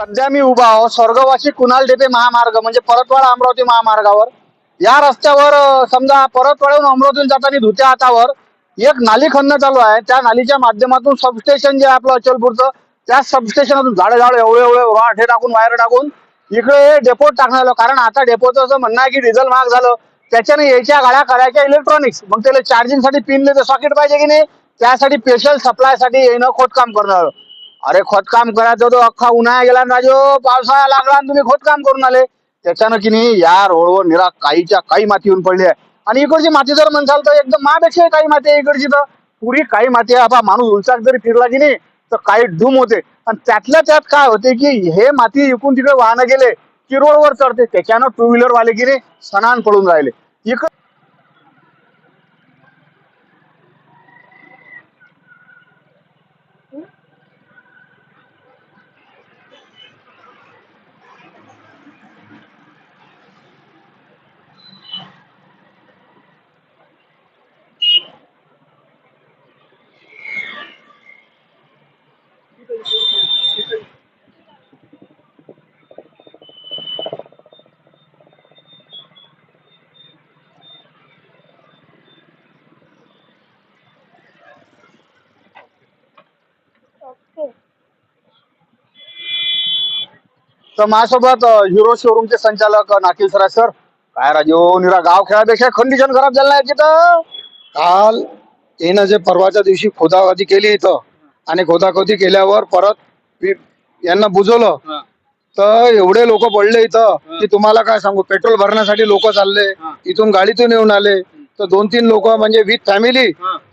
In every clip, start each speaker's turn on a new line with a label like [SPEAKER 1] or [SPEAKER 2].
[SPEAKER 1] सध्या मी उभा आहो स्वर्गवासी कुणाल डेपे महामार्ग म्हणजे परतवाडा अमरावती महामार्गावर. या रस्त्यावर समजा परतवाड्याहून अमरावतीला जाताना धुत्या हातावर एक नाली खणणं चालू आहे. त्या नालीच्या माध्यमातून सबस्टेशन जे आहे आपलं अचलपूरचं त्या सबस्टेशनातून झाडे झाडे एवढे एवढे वाटे टाकून वायर टाकून इकडे डेपोट टाकण्यात आलं. कारण आता डेपोचं असं म्हणणं आहे की डिझेल महाग झालं. त्याच्याने यायच्या गाड्या करायच्या इलेक्ट्रॉनिक्स मग त्याला चार्जिंगसाठी पिन सॉकेट पाहिजे की नाही? त्यासाठी स्पेशल सप्लायसाठी येणं खोदकाम करणार अरे खोदकाम करायचं तो अख्खा उन्हाळा गेला राजो. पावसाळा लागला आणि तुम्ही खोदकाम करून आले. त्याच्यानं की नाही या रोडवर निरा काहीच्या काही माती येऊन पडली आहे आणि इकडची माती जर म्हणसाल तर एकदम मापेक्षा काही माती आहे इकडची तर. पुरी काही माती आहे. बाबा माणूस उलचाक जरी फिरला की नाही तर काही धूम होते. आणि त्यातल्या त्यात काय होते की हे माती इकून तिकडे वाहनं गेले की रोडवर चढते. त्याच्यानं टू व्हीलर वाले की नाही सणान पडून राहिले. इकडे तर माझ्यासोबत हिरो शोरूमचे संचालक नाकील सराज सर. काय राजो निरा गाव खेळापेक्षा कंडिशन खराब झालं नाही तिथं.
[SPEAKER 2] काल येणं जे परवाच्या दिवशी खोदाखोदी केली इथं आणि खोदाखोदी केल्यावर परत यांना बुजवलं. तर एवढे लोक पडले इथं की तुम्हाला काय सांगू? पेट्रोल भरण्यासाठी लोक चालले इथून गाडीतून येऊन आले. तर दोन तीन लोक म्हणजे विथ फॅमिली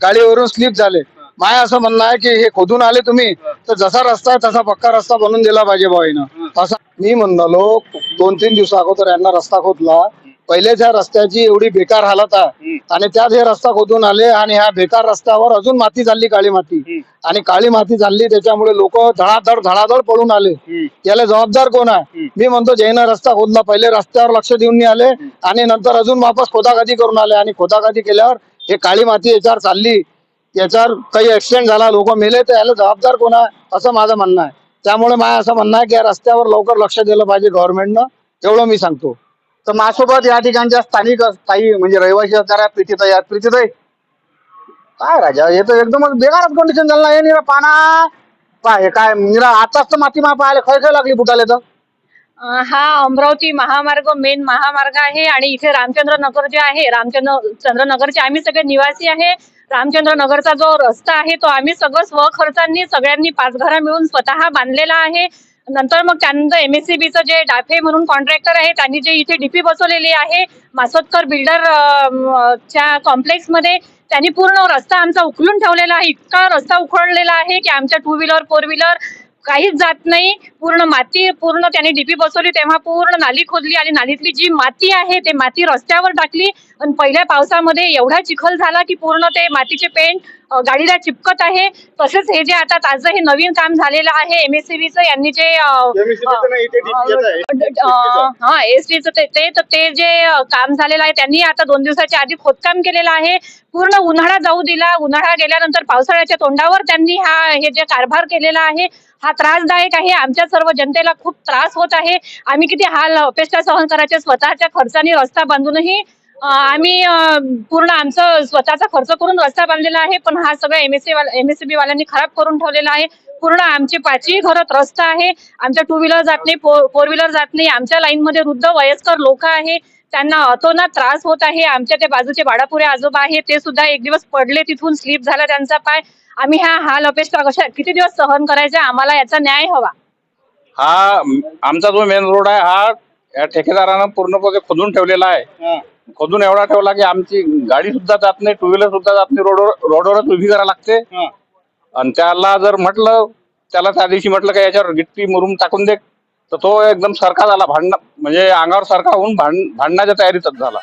[SPEAKER 2] गाडीवरून स्लिप झाले. माय असं म्हणणं आहे की हे खोदून आले तुम्ही तर जसा रस्ता आहे तसा पक्का रस्ता बनवून दिला पाहिजे भाईनं असा मी म्हणलो दोन तीन दिवसा अगोदर यांना रस्ता खोदला. पहिलेच ह्या रस्त्याची एवढी बेकार हालत आहे. आणि त्यात हे रस्ता खोदून आले आणि ह्या बेकार रस्त्यावर अजून माती चालली काळी माती. आणि काळी माती चालली त्याच्यामुळे लोक धडाधड धडाधड पळून आले. याला जबाबदार कोण आहे? मी म्हणतो जैन रस्ता खोदला पहिले रस्त्यावर लक्ष देऊन आले आणि नंतर अजून वापस खोदाखादी करून आले. आणि खोदाखादी केल्यावर हे काळी माती याच्यावर चालली. याच्यावर काही ऍक्सिडेंट झाला लोक मेले तर याला जबाबदार कोण आहे? असं माझं म्हणणं आहे. त्यामुळे माझं असं म्हणणं आहे की या रस्त्यावर लवकर लक्ष दिलं पाहिजे गव्हर्नमेंटनं तेवढं मी सांगतो.
[SPEAKER 1] तर माझ्यासोबत या ठिकाणच्या स्थानिक काही म्हणजे रहिवासी असणाऱ्या प्रीतीताई आहेत. प्रीतीताई काय राजा? हे तर एकदमच बेकारच कंडिशन झालं. हे निरा पाना. पाय हे काय निरा आताच तर माती मा पाहायला खय खय लागली बुटाले तर.
[SPEAKER 3] हा अमरावती महामार्ग मेन महामार्ग आहे आणि इथे रामचंद्र नगर जे आहे रामचंद्र चंद्रनगरचे आम्ही सगळे निवासी आहे. रामचंद्र नगरचा जो रस्ता आहे तो आम्ही सगळं स्वखर्चांनी सगळ्यांनी पाच घरा मिळून स्वतः बांधलेला आहे. नंतर मग त्यानंतर एमएससीबीचं जे डाफे म्हणून कॉन्ट्रॅक्टर आहे त्यांनी जे इथे डीपी बसवलेली आहे मासोदकर बिल्डर च्या कॉम्प्लेक्समध्ये त्यांनी पूर्ण रस्ता आमचा उकलून ठेवलेला आहे. इतका रस्ता उखडलेला आहे की आमच्या टू व्हीलर फोर व्हीलर काहीच जात नाही. पूर्ण माती पूर्ण त्याने डीपी बसवली तेव्हा पूर्ण नाली खोदली आणि नालीतली जी माती आहे ते माती रस्त्यावर टाकली. आणि पहिल्या पावसामध्ये एवढा चिखल झाला की पूर्ण ते मातीचे पेंट गाडीला चिपकत आहे. तसेच हे जे आता ताजं हे नवीन काम झालेलं आहे एमएससीबीचं यांनी जे हा एस टीचं ते ते तर ते जे काम झालेलं आहे त्यांनी आता दोन दिवसाच्या आधी खोदकाम केलेलं आहे. पूर्ण उन्हाळा जाऊ दिला. उन्हाळा गेल्यानंतर पावसाळ्याच्या तोंडावर त्यांनी हा हे जे कारभार केलेला आहे हा त्रासदायक आहे. आमच्या सर्व जनतेला खूप त्रास होत आहे. आम्ही किती हाल अपेक्षा सहन करायचे स्वतःच्या खर्चाने रस्ता बांधूनही आम्ही पूर्ण आमचं स्वतःचा खर्च करून रस्ता बांधलेला आहे पण हा सगळं एमएससी एमएससीबी वाल्यांनी खराब करून ठेवलेला आहे. पूर्ण आमची पाचही घरात रस्ता आहे. आमच्या टू व्हीलर जात नाही फोर व्हीलर जात नाही. आमच्या लाईनमध्ये वृद्ध वयस्कर लोक आहे. त्यांना अतोनात त्रास होत आहे. आमच्या त्या बाजूचे बाळापुरे आजोबा आहे ते सुद्धा एक दिवस पडले तिथून स्लिप झाला त्यांचा पाय. आम्ही ह्या हाल अपेक्षा कशा किती दिवस सहन करायचे? आम्हाला याचा न्याय हवा.
[SPEAKER 4] हा आमचा जो मेन रोड आहे हा या ठेकेदारानं पूर्णपणे खोदून ठेवलेला आहे. खोदून एवढा ठेवला की आमची गाडी सुद्धा जात नाही टू व्हीलर सुद्धा जात नाही रोडवर रोडवरच उभी करा लागते. आणि त्याला जर म्हटलं त्याला त्या दिवशी म्हटलं का याच्यावर गिट्टी मुरुम टाकून दे. तर तो एकदम सरका झाला भांडण म्हणजे अंगावर सरका होऊन भांड भांडण्याच्या तयारीतच झाला.